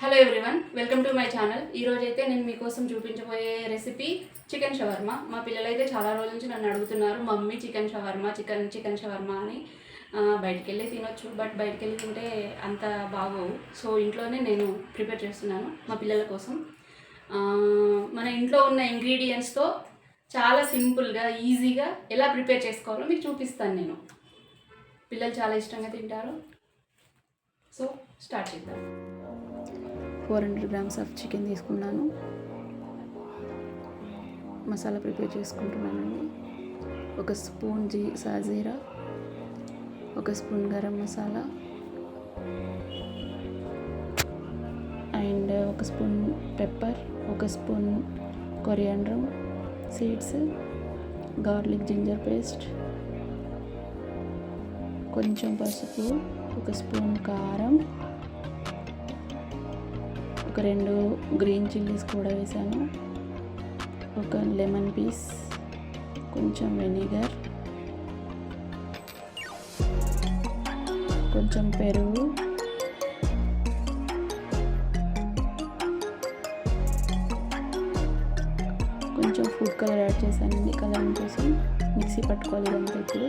Hello everyone welcome to my channel ఈరోజు అయితే నేను మీకోసం చూపించబోయే రెసిపీ చికెన్ షవర్మా మా పిల్లలు అయితే చాలా రోజుల నుంచి నన్ను అడుగుతున్నారు mummy chicken shawarma chicken chicken shawarma అని. బయటికి వెళ్ళి తినొచ్చు బట్ బయటికి వెళ్ళి తింటే అంత బాగోవు. సో ఇంట్లోనే నేను ప్రిపేర్ చేస్తున్నాను మా పిల్లల కోసం. మన ఇంట్లో ఉన్న ఇంగ్రీడియంట్స్తో చాలా సింపుల్గా ఈజీగా ఎలా ప్రిపేర్ చేసుకోవాలో మీకు చూపిస్తాను నేను. పిల్లలు చాలా ఇష్టంగా తింటారు. సో స్టార్ట్ చేద్దాం. Four hundred grams of chicken తీసుకున్నాను. మసాలా ప్రిపేర్ చేసుకుంటున్నానండి. ఒక స్పూన్ జీ సాజీరా ఒక స్పూన్ గరం మసాలా అండ్ ఒక స్పూన్ పెప్పర్ ఒక spoon coriander seeds garlic ginger paste కొంచెం పసుపు ఒక స్పూన్ కారం ఒక రెండు గ్రీన్ చిల్లీస్ కూడా వేసాను. ఒక లెమన్ పీస్ కొంచెం వెనిగర్ కొంచెం పెరుగు కొంచెం ఫుడ్ కలర్ యాడ్ చేశానండి కలరింగ్ కోసం మిక్సీ పట్టుకోవాలి ఇదంతా ఇప్పుడు.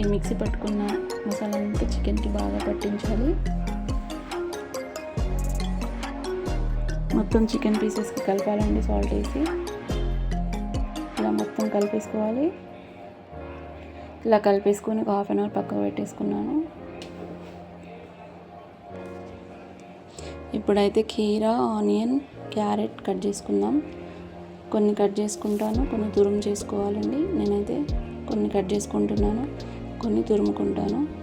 ఈ మిక్సీ పట్టుకున్న మసాలా అంతా చికెన్కి బాగా పట్టించాలి. మొత్తం చికెన్ పీసెస్కి కలపాలండి సాల్ట్ వేసి. ఇలా మొత్తం కలిపేసుకోవాలి. ఇలా కలిపేసుకొని ఒక హాఫ్ అన్ అవర్ పక్కకు పెట్టేసుకున్నాను. ఇప్పుడైతే కీరా ఆనియన్ క్యారెట్ కట్ చేసుకుందాం. కొన్ని కట్ చేసుకుంటాను కొన్ని తురుము చేసుకోవాలండి. నేనైతే కొన్ని కట్ చేసుకుంటున్నాను కొన్ని తురుముకుంటాను.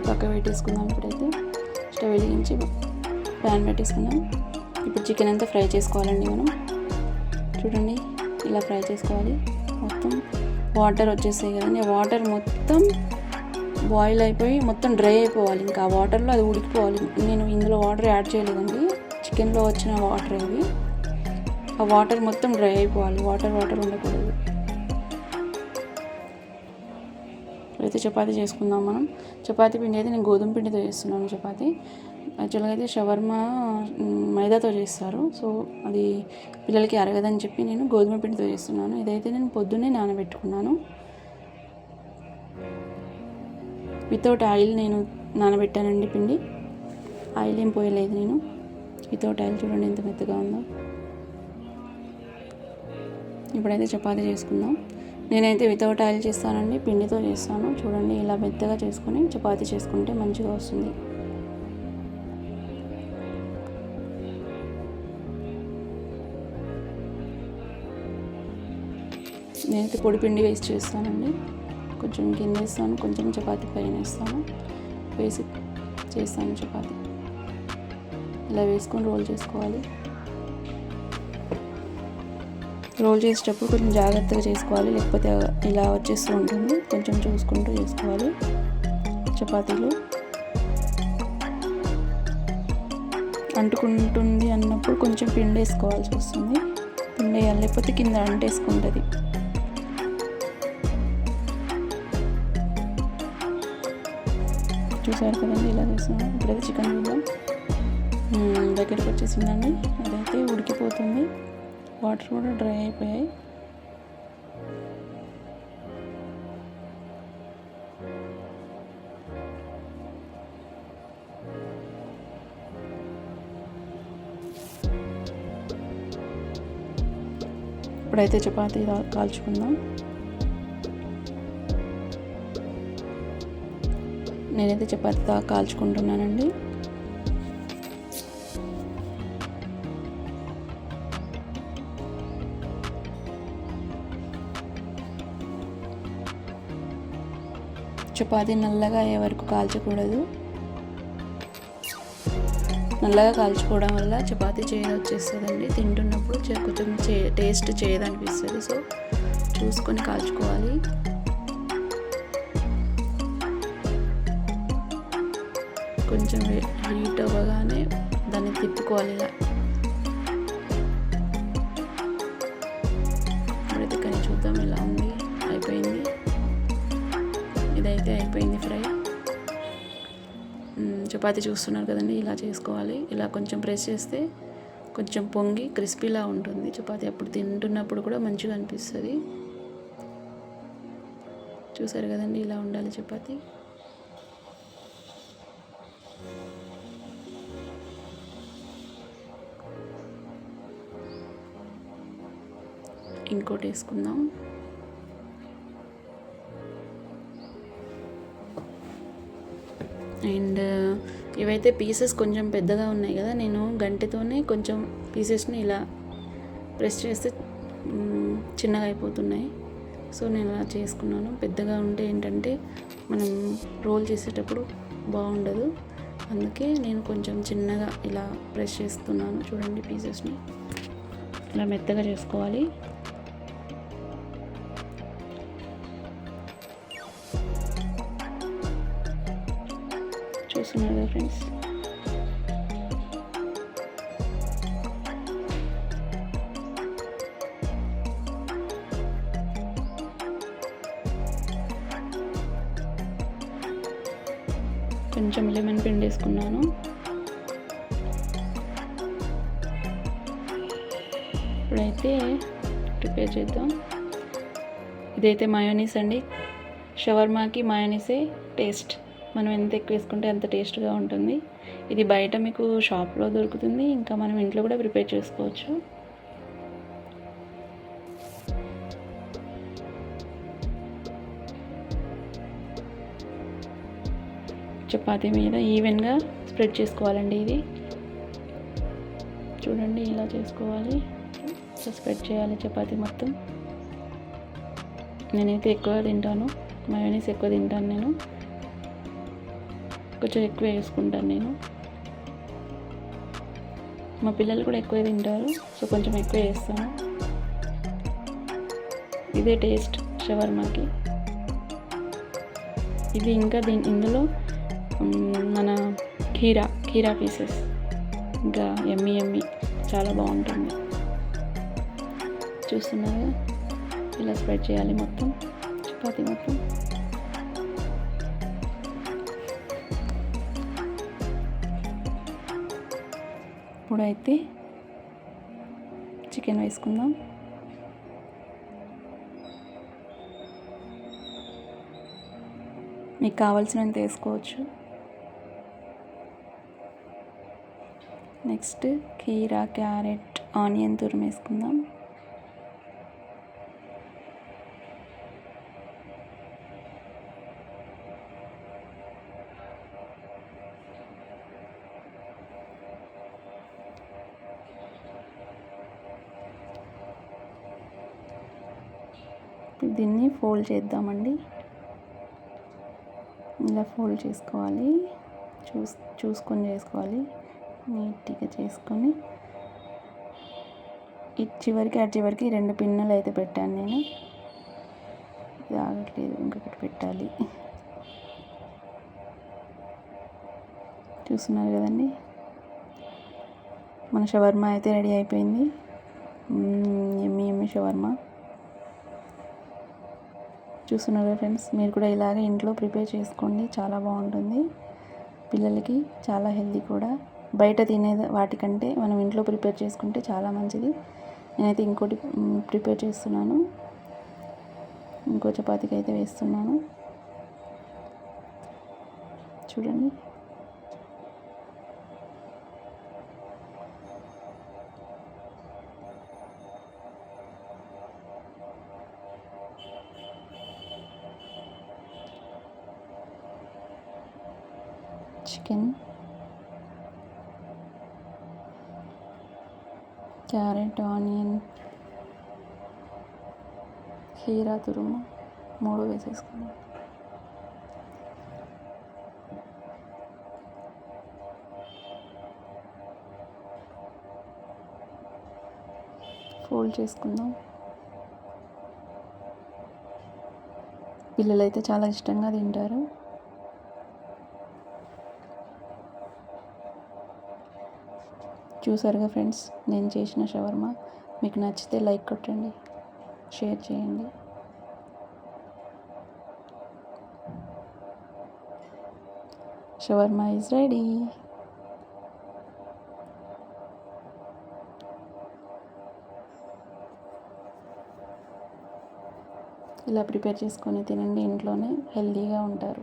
పక్క పెట్టేసుకుందాం ఇప్పుడైతే. స్టవ్ వెలిగించి ప్యాన్ పెట్టేసుకుందాం. ఇప్పుడు చికెన్ అంతా ఫ్రై చేసుకోవాలండి మనం. చూడండి ఇలా ఫ్రై చేసుకోవాలి. మొత్తం వాటర్ వచ్చేసాయి కదండి. ఆ వాటర్ మొత్తం బాయిల్ అయిపోయి మొత్తం డ్రై అయిపోవాలి. ఇంకా ఆ వాటర్లో అది ఉడికిపోవాలి. నేను ఇందులో వాటర్ యాడ్ చేయలేదండి. చికెన్లో వచ్చిన వాటర్ ఇవి ఆ వాటర్ మొత్తం డ్రై అయిపోవాలి. వాటర్ వాటర్ ఉండకూడదు. అయితే చపాతీ చేసుకుందాం మనం. చపాతీ పిండి అయితే నేను గోధుమ పిండితో చేస్తున్నాను చపాతీ. యాక్చువల్గా అయితే షవర్మా మైదాతో చేస్తారు. సో అది పిల్లలకి అరగదని చెప్పి నేను గోధుమ పిండితో చేస్తున్నాను. ఇదైతే నేను పొద్దున్నే నానబెట్టుకున్నాను. వితౌట్ ఆయిల్ నేను నానబెట్టానండి పిండి. ఆయిల్ ఏం పోయలేదు నేను. వితౌట్ ఆయిల్ చూడండి ఎంత మెత్తగా ఉందో. ఇప్పుడైతే చపాతీ చేసుకుందాం. నేనైతే వితౌట్ ఆయిల్ చేస్తానండి పిండితో చేస్తాను. చూడండి ఇలా మెత్తగా చేసుకొని చపాతి చేసుకుంటే మంచిగా వస్తుంది. నేనైతే పొడి పిండి వేస్ట్ చేస్తానండి. కొంచెం గిన్నె వేస్తాను కొంచెం చపాతి పైన వేస్తాను వేసి చేస్తాను చపాతీ. ఇలా వేసుకొని రోల్ చేసుకోవాలి. రోల్ చేసేటప్పుడు కొంచెం జాగ్రత్తగా చేసుకోవాలి. లేకపోతే ఇలా వచ్చేస్తూ ఉంటుంది. కొంచెం చూసుకుంటూ చేసుకోవాలి. చపాతీలు. అంటుకుంటుంది అన్నప్పుడు కొంచెం పిండి వేసుకోవాల్సి వస్తుంది. పిండి వేయాలి లేకపోతే కింద అంటేసుకుంటుంది. చూసారు కదండి ఇలా చేస్తున్నాను ఇప్పుడైతే చికెన్ చూద్దాం దగ్గరికి వచ్చేసిందండి అదైతే ఉడికిపోతుంది. వాటర్ కూడా డ్రై అయిపోయాయి. ఇప్పుడైతే చపాతీ కాల్చుకుందాం. నేనైతే చపాతీ కాల్చుకుంటున్నానండి. చపాతి నల్లగా అయ్యే వరకు కాల్చకూడదు. నల్లగా కాల్చుకోవడం వల్ల చపాతి చేయదు వచ్చేస్తుందండి. తింటున్నప్పుడు చే- కొంచెం చే టేస్ట్ చేయదనిపిస్తుంది. సో చూసుకొని కాల్చుకోవాలి. కొంచెం హీట్ అవ్వగానే దాన్ని తిప్పుకోవాలి ఇలా. ఇప్పుడైతే కానీ చూద్దాం ఎలా ఉంది. ఇదైతే అయిపోయింది ఫ్రై. చపాతి చపాతీ చూస్తున్నారు కదండి ఇలా చేసుకోవాలి. ఇలా కొంచెం ప్రెస్ చేస్తే కొంచెం పొంగి క్రిస్పీలా ఉంటుంది. చపాతీ అప్పుడు తింటున్నప్పుడు కూడా మంచిగా అనిపిస్తుంది. చూసారు కదండి ఇలా ఉండాలి చపాతీ. ఇంకోటి వేసుకుందాం. అండ్ ఇవైతే పీసెస్ కొంచెం పెద్దగా ఉన్నాయి కదా నేను గంటెతోనే కొంచెం పీసెస్ని ఇలా ప్రెస్ చేస్తే చిన్నగా అయిపోతున్నాయి. సో నేను అలా చేసుకున్నాను. పెద్దగా ఉంటే ఏంటంటే మనం రోల్ చేసేటప్పుడు బాగుండదు. అందుకే నేను కొంచెం చిన్నగా ఇలా ప్రెస్ చేస్తున్నాను. చూడండి పీసెస్ని ఇలా మెత్తగా చేసుకోవాలి. చూస్తున్నారు కదా ఫ్రెండ్స్ కొంచెం లెమన్ పిండి వేసుకున్నాను. ఇప్పుడైతే ప్రిపేర్ చేద్దాం. ఇదైతే మయోనీస్ అండి. షవర్మాకి మయోనీసే టేస్ట్ మనం ఎంత ఎక్కువ వేసుకుంటే అంత టేస్ట్గా ఉంటుంది. ఇది బయట మీకు షాప్లో దొరుకుతుంది. ఇంకా మనం ఇంట్లో కూడా ప్రిపేర్ చేసుకోవచ్చు. చపాతీ మీద ఈవెన్గా స్ప్రెడ్ చేసుకోవాలండి ఇది. చూడండి ఇలా చేసుకోవాలి. స్ప్రెడ్ చేయాలి చపాతీ మొత్తం. నేనైతే ఎక్కువ తింటాను. మయోనీస్ ఎక్కువ తింటాను నేను. కొంచెం ఎక్కువ వేసుకుంటాను నేను. మా పిల్లలు కూడా ఎక్కువ తింటారు సో కొంచెం ఎక్కువ వేస్తాను. ఇదే టేస్ట్ షవర్మాకి. ఇది ఇంకా దీని ఇందులో మన కీరా కీరా పీసెస్. ఇంకా ఎమ్మి ఎమ్మి చాలా బాగుంటుంది. చూస్తున్నారు? ఇలా స్ప్రెడ్ చేయాలి మొత్తం. చపాతి మొత్తం అయితే చికెన్ వేసుకుందాం. మీకు కావాల్సినంత వేసుకోవచ్చు. నెక్స్ట్ కీరా క్యారెట్ ఆనియన్ తురుము దీన్ని ఫోల్డ్ చేద్దామండి. ఇలా ఫోల్డ్ చేసుకోవాలి. చూస్ చూసుకొని చేసుకోవాలి. నీట్గా చేసుకొని. ఈ చివరికి అటు చివరికి రెండు పిన్నులు అయితే పెట్టాను నేను. ఇది ఆగట్లేదు ఇంకొకటి పెట్టాలి. చూస్తున్నారు కదండి? మన షవర్మా అయితే రెడీ అయిపోయింది. ఎమ్మి ఎమ్మి షవర్మా. చూస్తున్నారు ఫ్రెండ్స్ మీరు కూడా ఇలాగే ఇంట్లో ప్రిపేర్ చేసుకోండి చాలా బాగుంటుంది. పిల్లలకి చాలా హెల్దీ కూడా. బయట తినే వాటికంటే మనం ఇంట్లో ప్రిపేర్ చేసుకుంటే చాలా మంచిది. నేనైతే ఇంకోటి ప్రిపేర్ చేస్తున్నాను. ఇంకో చపాతీకి అయితే వేస్తున్నాను. చూడండి. చికెన్ క్యారెట్ ఆనియన్ కీరా తురుము మూడు వేసేసుకున్నాం ఫోల్డ్ చేసుకుందాం. పిల్లలైతే చాలా ఇష్టంగా తింటారు. చూసారుగా ఫ్రెండ్స్ నేను చేసిన షవర్మా. మీకు నచ్చితే లైక్ కొట్టండి షేర్ చేయండి. షవర్మా ఈజ్ రెడీ ఇలా ప్రిపేర్ చేసుకొని తినండి ఇంట్లోనే హెల్తీగా ఉంటారు.